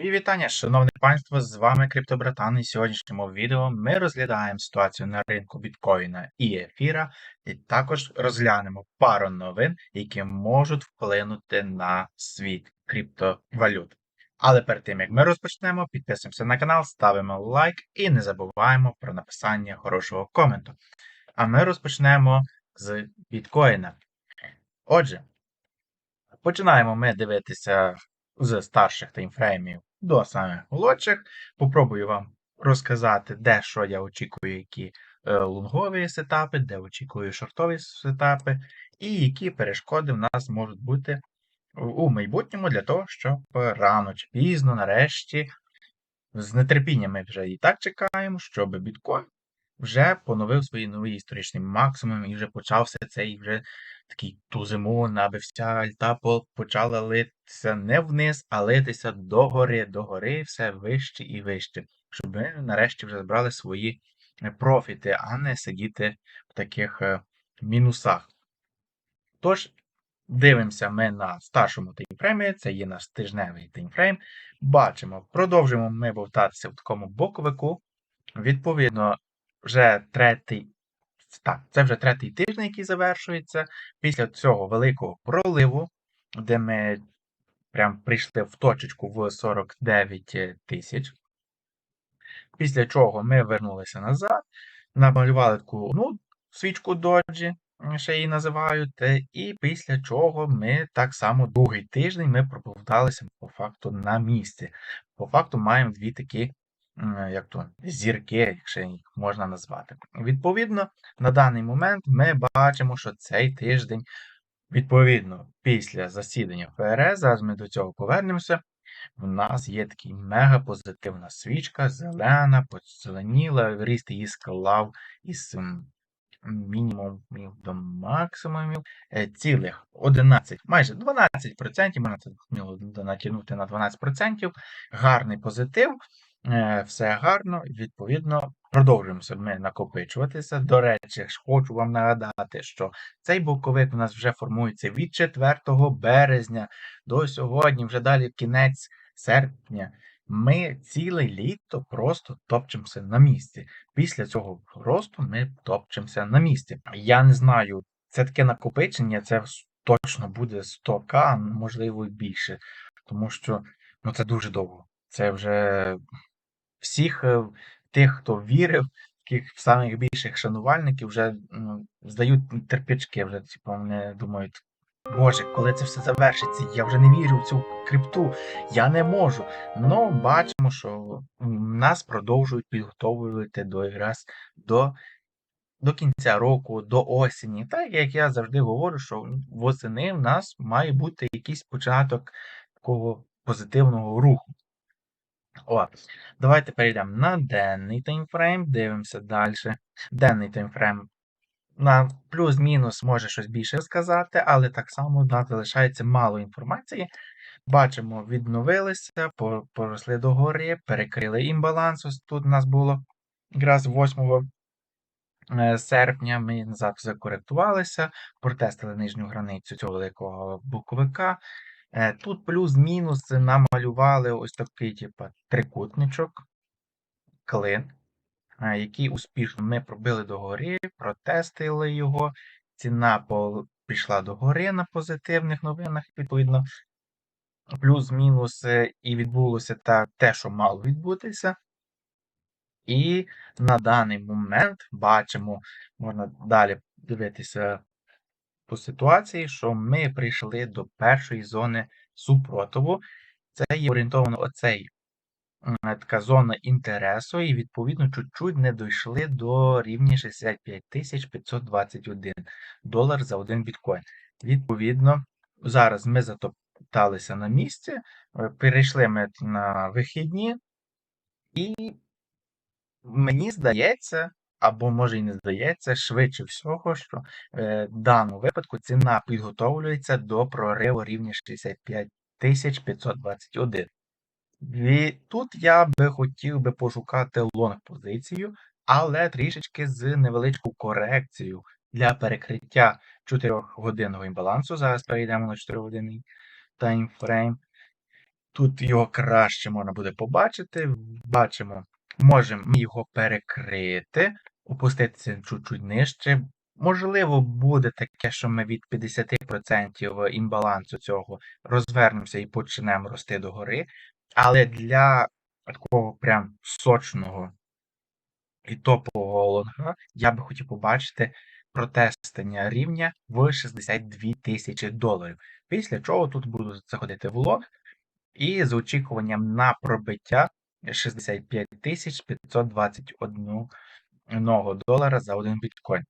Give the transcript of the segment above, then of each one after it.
Мої вітання, шановне панство, з вами Криптобратан, і в сьогоднішньому відео ми розглядаємо ситуацію на ринку біткоїна і ефіра, і також розглянемо пару новин, які можуть вплинути на світ криптовалют. Але перед тим як ми розпочнемо, підписуємося на канал, ставимо лайк і не забуваємо про написання хорошого коменту. А ми розпочнемо з біткоїна. Отже, починаємо ми дивитися з старших таймфреймів до самих молодших. Попробую вам розказати, де що я очікую, які е, лонгові сетапи, де очікую шортові сетапи, і які перешкоди в нас можуть бути у майбутньому для того, щоб рано чи пізно, нарешті, з нетерпінням ми вже і так чекаємо, щоб біткоін вже поновив свої нові історичні максимуми і вже почався цей вже такий тузимун, аби вся альта почала литися не вниз, а литися догори, догори, все вище і вище, щоб ми нарешті вже збрали свої е, профіти, а не сидіти в таких е, мінусах. Тож, дивимося ми на старшому таймфреймі, це є наш тижневий таймфрейм. Бачимо, продовжуємо ми бовтатися в такому боковику. Відповідно, вже третій. Так, це вже третій тиждень, який завершується. Після цього великого проливу, де ми прям прийшли в точечку в 49 тисяч. Після чого ми вернулися назад, намалювали таку ну, свічку доджі, ще її називають. І після чого ми так само другий тиждень ми проповдалися по факту на місці. По факту маємо дві такі як то, зірки, якщо їх можна назвати. Відповідно, на даний момент ми бачимо, що цей тиждень, відповідно, після засідання ФРС, зараз ми до цього повернемося. В нас є така мега позитивна свічка, зелена, позеленіла, ріст її склав із мінімумів до максимумів е, цілих 11, майже 12%, можна це натягнути на 12%, гарний позитив. Е, все гарно, відповідно, продовжуємо ми накопичуватися. До речі, хочу вам нагадати, що цей боковик у нас вже формується від 4 березня до сьогодні, вже далі кінець серпня. Ми ціле літо просто топчемося на місці. Після цього росту ми топчемося на місці. Я не знаю, це таке накопичення, це точно буде 100к, можливо, і більше. Тому що ну, це дуже довго. Це вже всіх е, тих, хто вірив, таких самих більших шанувальників, вже ну, здають терпячки, вже типу, вони думають. Боже, коли це все завершиться, я вже не вірю в цю крипту, я не можу. Ну, бачимо, що нас продовжують підготовувати до якраз до до кінця року, до осені. Так як я завжди говорю, що восени в нас має бути якийсь початок такого позитивного руху. О, давайте перейдемо на денний таймфрейм, дивимося далі. Денний таймфрейм на плюс-мінус може щось більше сказати, але так само да, залишається мало інформації. Бачимо, відновилися, поросли догори, перекрили імбаланс. Ось тут у нас було якраз 8 е, серпня. Ми назад закоректувалися, протестили нижню границю цього великого буковика. Е, тут плюс-мінус намалювали ось такий, типу, трикутничок, клин, е, який успішно ми пробили догори, протестили його. Ціна пішла догори на позитивних новинах, відповідно. Плюс-мінус і відбулося та, те, що мало відбутися. І на даний момент бачимо, можна далі дивитися по ситуації, що ми прийшли до першої зони супротиву. Це є орієнтовано оцей така зона інтересу, і, відповідно, чуть-чуть не дійшли до рівня 65 521 долар за один біткоін. Відповідно, зараз ми затопталися на місці, е, перейшли ми на вихідні, і мені здається, або може і не здається, швидше всього, що е, в даному випадку ціна підготовлюється до прориву рівня 65 521. І тут я би хотів би пошукати лонг позицію, але трішечки з невеличкою корекцією для перекриття 4 годинного імбалансу. Зараз перейдемо на 4 годинний таймфрейм. Тут його краще можна буде побачити. Бачимо, можемо його перекрити, опуститися чуть-чуть нижче. Можливо, буде таке, що ми від 50% імбалансу цього розвернемося і почнемо рости догори. Але для такого прям сочного і топового лонга я би хотів побачити протестення рівня в 62 тисячі доларів. Після чого тут буду заходити в лонг і з очікуванням на пробиття 65 521 долара за один біткоін.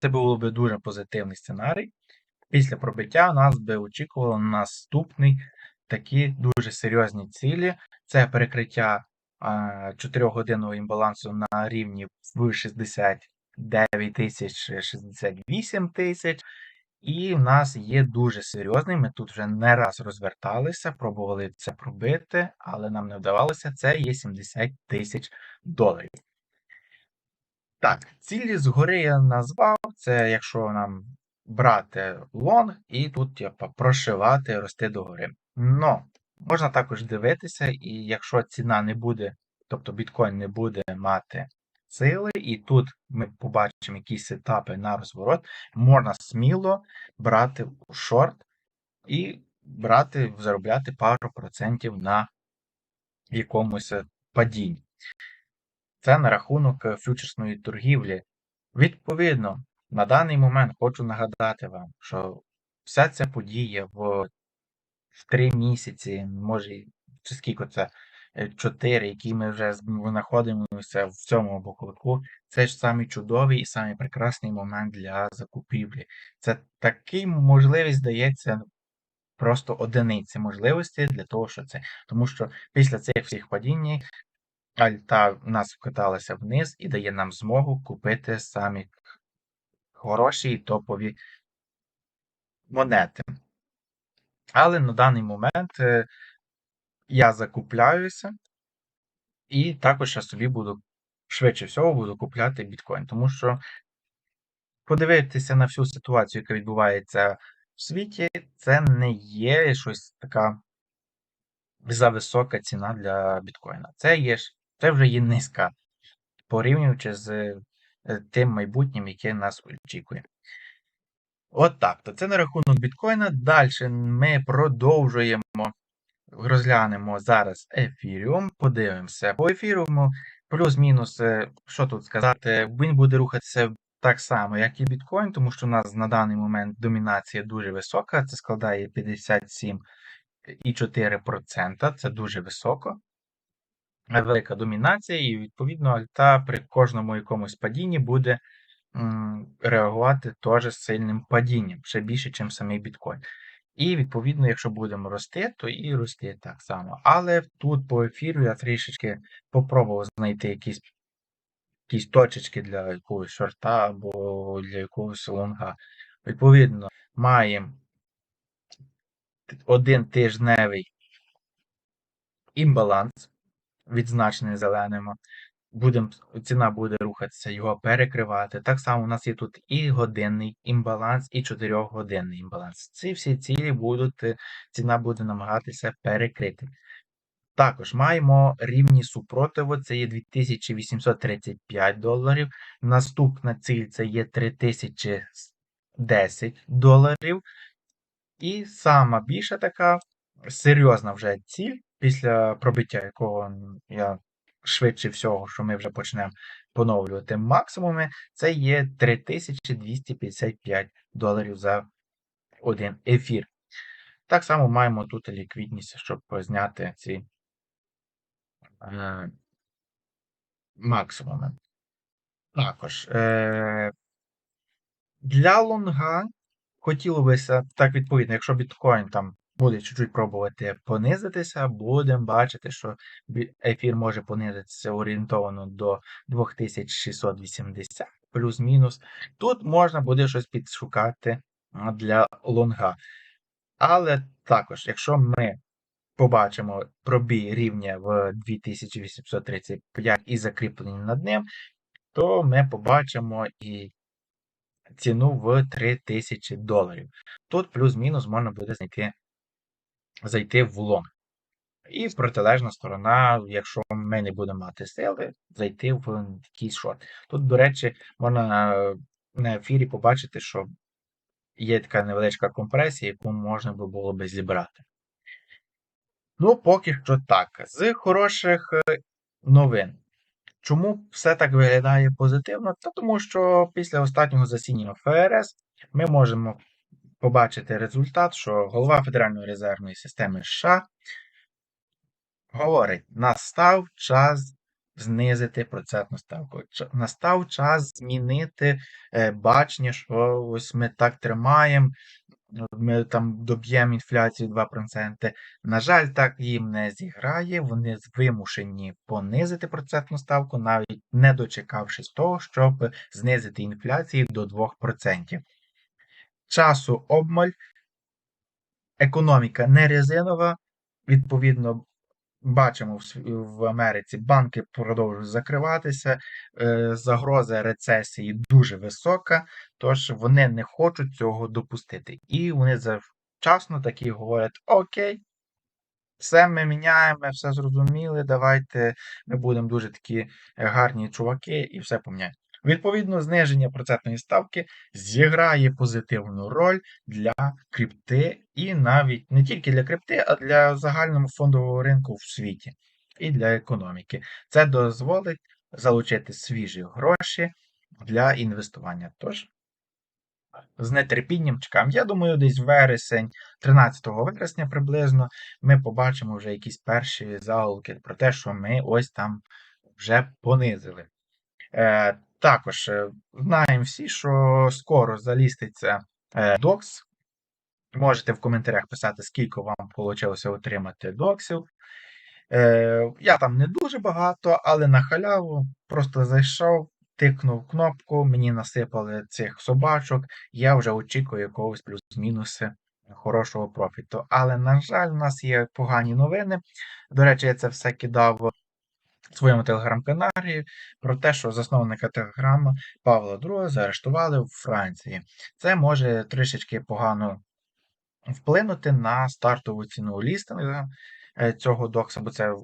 Це був би дуже позитивний сценарій. Після пробиття нас би очікувало наступний такі дуже серйозні цілі. Це перекриття 4-годинного імбалансу на рівні в 69 тисяч 68 тисяч. І в нас є дуже серйозний. Ми тут вже не раз розверталися, пробували це пробити, але нам не вдавалося. Це є 70 тисяч доларів. Так, цілі згори я назвав. Це якщо нам брати лонг і тут типу, прошивати, рости догори. Но можна також дивитися, і якщо ціна не буде, тобто біткоін не буде мати сили, і тут ми побачимо якісь етапи на розворот, можна сміло брати шорт і брати, заробляти пару процентів на якомусь падінні. Це на рахунок фьючерсної торгівлі. Відповідно, на даний момент хочу нагадати вам, що вся ця подія в три місяці, може, чи скільки це, е, чотири, які ми вже знаходимося в цьому боковику, це ж самий чудовий і самий прекрасний момент для закупівлі. Це такий можливість здається просто одиниці можливості для того, що це. Тому що після цих всіх падінь альта в нас вкаталася вниз і дає нам змогу купити самі хороші і топові монети. Але на даний момент е, я закупляюся, і також я собі буду швидше всього буду купляти біткоін. Тому що подивитися на всю ситуацію, яка відбувається в світі, це не є щось така зависока ціна для біткоїна. Це є, це вже є низька, порівнюючи з е, тим майбутнім, яке нас очікує. От так. То це на рахунок біткоїна. Далі ми продовжуємо, розглянемо зараз ефіріум, подивимося по ефіріуму, плюс-мінус, е, що тут сказати, він буде рухатися так само, як і біткоін, тому що у нас на даний момент домінація дуже висока, це складає 57,4%, це дуже високо. Велика домінація, і, відповідно, альта при кожному якомусь падінні буде реагувати теж сильним падінням, ще більше, ніж самий біткоін. І, відповідно, якщо будемо рости, то і рости так само. Але тут по ефіру я трішечки попробував знайти якісь якісь точечки для якогось шорта або для якогось лонга. Відповідно, маємо один тижневий імбаланс, відзначений зеленим будем, ціна буде рухатися, його перекривати. Так само у нас є тут і годинний імбаланс, і 4-годинний імбаланс. Ці всі цілі будуть, е, ціна буде намагатися перекрити. Також маємо рівні супротиву, це є 2835 доларів. Наступна ціль це є 3010 доларів. І сама більша така серйозна вже ціль, після пробиття якого я швидше всього, що ми вже почнемо поновлювати максимуми, це є 3255 доларів за один ефір. Так само маємо тут ліквідність, щоб зняти ці е, максимуми. Також е, для лонга хотілося так відповідно, якщо біткоін там буде чуть-чуть пробувати понизитися, будемо бачити, що ефір може понизитися орієнтовано до 2680 плюс-мінус. Тут можна буде щось підшукати для лонга. Але також, якщо ми побачимо пробій рівня в 2835 і закріплені над ним, то ми побачимо і ціну в 3000 доларів. Тут плюс-мінус можна буде знайти зайти в лонг. І протилежна сторона, якщо ми не будемо мати сили, зайти в якийсь шорт. Тут, до речі, можна е, на ефірі побачити, що є така невеличка компресія, яку можна було би зібрати. Ну, поки що так. З хороших е, новин. Чому все так виглядає позитивно? Та тому що після останнього засідання ФРС ми можемо побачити результат, що голова Федеральної резервної системи США говорить: настав час знизити процентну ставку. Настав час змінити е, бачення, що ось ми так тримаємо, ми там доб'ємо інфляцію 2%. На жаль, так їм не зіграє. Вони вимушені понизити процентну ставку, навіть не дочекавшись того, щоб знизити інфляцію до 2%. Часу обмаль, економіка не резинова. Відповідно, бачимо в, Америці банки продовжують закриватися, е, загроза рецесії дуже висока, тож вони не хочуть цього допустити. І вони завчасно такі говорять: Окей, все ми міняємо, все зрозуміли, давайте ми будемо дуже такі е, гарні чуваки і все поміняємо. Відповідно, зниження процентної ставки зіграє позитивну роль для крипти, і навіть не тільки для крипти, а для загального фондового ринку в світі і для економіки. Це дозволить залучити свіжі гроші для інвестування. Тож з нетерпінням чекаємо. Я думаю, десь вересень, 13 вересня приблизно, ми побачимо вже якісь перші заголовки про те, що ми ось там вже понизили. Е, також е, знаємо всі, що скоро заліститься е, докс. Можете в коментарях писати, скільки вам вийшло отримати доксів. Е, я там не дуже багато, але на халяву просто зайшов, тикнув кнопку, мені насипали цих собачок, я вже очікую якогось плюс-мінус хорошого профіту. Але, на жаль, у нас є погані новини. До речі, я це все кидав своєму телеграм-каналі про те, що засновника телеграма Павла II заарештували в Франції. Це може трішечки погано вплинути на стартову ціну лістингу е, цього докса, бо це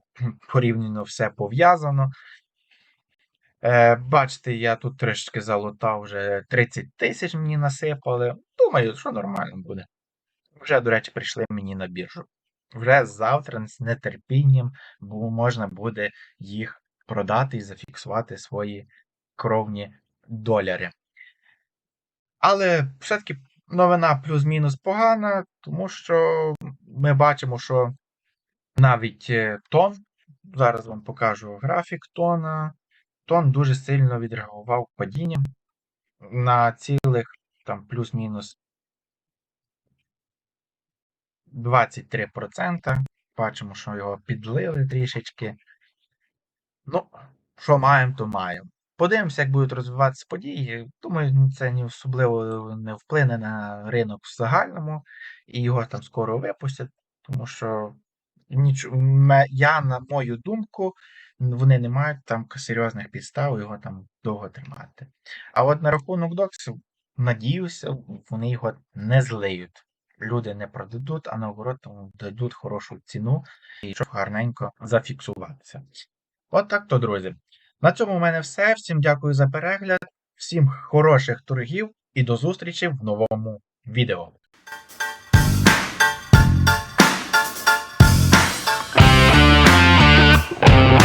порівняно все пов'язано. Е, Бачите, я тут трішки залутав вже 30 тисяч мені насипали. Думаю, що нормально буде. Вже, до речі, прийшли мені на біржу. Вже завтра з нетерпінням, можна буде їх продати і зафіксувати свої кровні доляри. Але все-таки новина плюс-мінус погана, тому що ми бачимо, що навіть е, тон, зараз вам покажу графік тона, тон дуже сильно відреагував падінням на цілих там плюс-мінус 23%. Бачимо, що його підлили трішечки. Ну, що маємо, то маємо. Подивимося, як будуть розвиватися події. Думаю, це не особливо не вплине на ринок в загальному, і його там скоро випустять, тому що ніч... я, на мою думку, вони не мають там серйозних підстав його там довго тримати. А от на рахунок доксів, надіюся, вони його не злиють люди не продадуть, а наоборот дадуть хорошу ціну, і щоб гарненько зафіксуватися. От так то, друзі. На цьому в мене все. Всім дякую за перегляд, всім хороших торгів і до зустрічі в новому відео. you